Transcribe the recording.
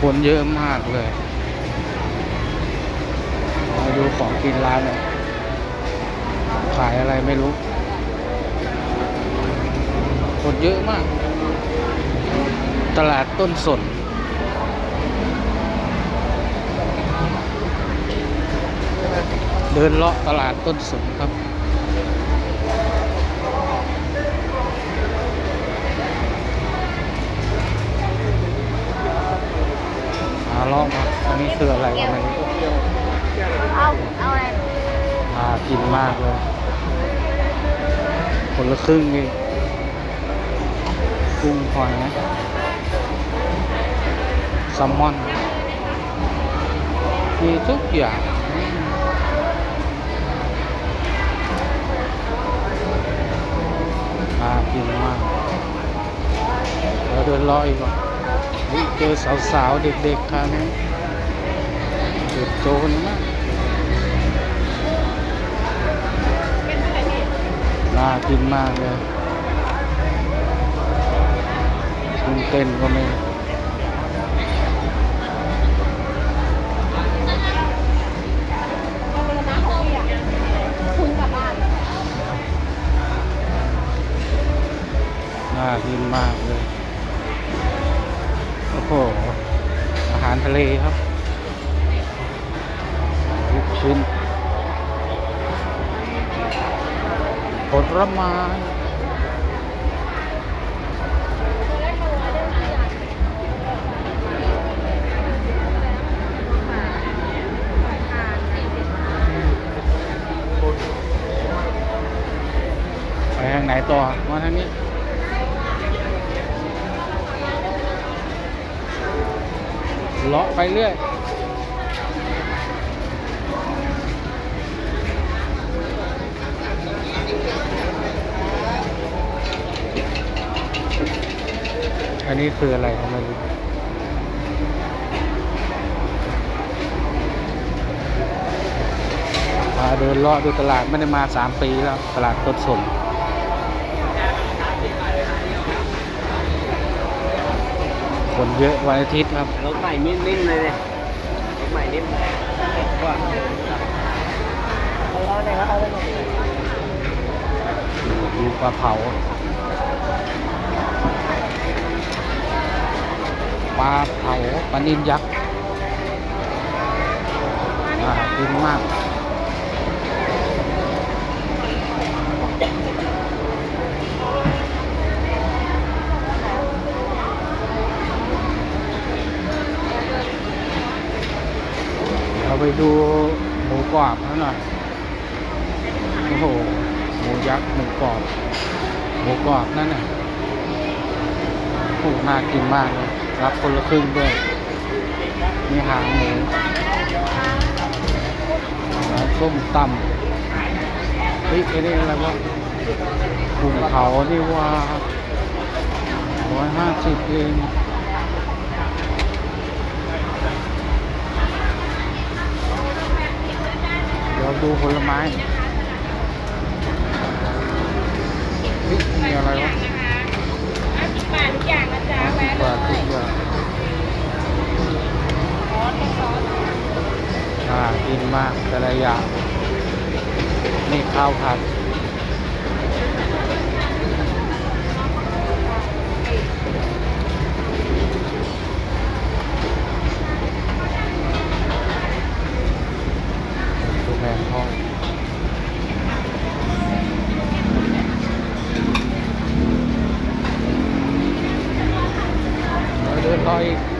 คนเยอะมากเลยมาดูของกินร้านเนี่ยขายอะไรไม่รู้ คนเยอะมาก ตลาดต้นสนเดินเลาะตลาดต้นสนครับ หาเลาะมาอั นนี้คืออะไรก็ไม่รู้เอาเอาอะไรน่ากินมากเลย คนละครึ่งเองกุ้งหอยนะแซลมอน มีทุกอย่างน่ากินมากเดี๋ยวเดินรออีกก่อนเฮ้ยเจอสาวๆ เด็กๆคราวนี้ เด็กโจรมากน่ากินมากเลยกุ้งเต้นก็ไม่เอาผลไม้ของพี่อะคุณกลับบ้านน่ากินมากเลย โอ้โห อาหารทะเลครับ ชิ้น ผลไม้ไปทางไหนต่อ มาทางนี้เลาะไปเรื่อย อันนี้คืออะไรก็ไม่รู้มาเดินเลาะดูตลาดไม่ได้มาสามปีแล้ว ตลาดต้นสนคนเยอะวันอาทิตย์ครับ รถใหม่นิ่มๆเลยเนี่ยรถใหม่นิ่มว่าดูปลาเผา ปลาเผาปลานินยักษ์น่ากินมากเราไปดูหมูกรอบเขาหน่อยโอ้โหหมูยักษ์หมูกรอบหมูกรอบนั่นน่ะโอ้หน่ากินมากเลย รับคนละครึ่งด้วย มีหางหมูแล้วส้มตำเฮ้ยไอ้นี่อะไรวะภูเขานี่ว่าร้อยห้าสิบเองเดี๋ยวดูผลไม้เฮ้ยมีอะไรวะสิบบาททุกอย่างนะ บบาททุกอย่างน่ากินมากแต่ละอย่างนี่ข้าวผัด Bye.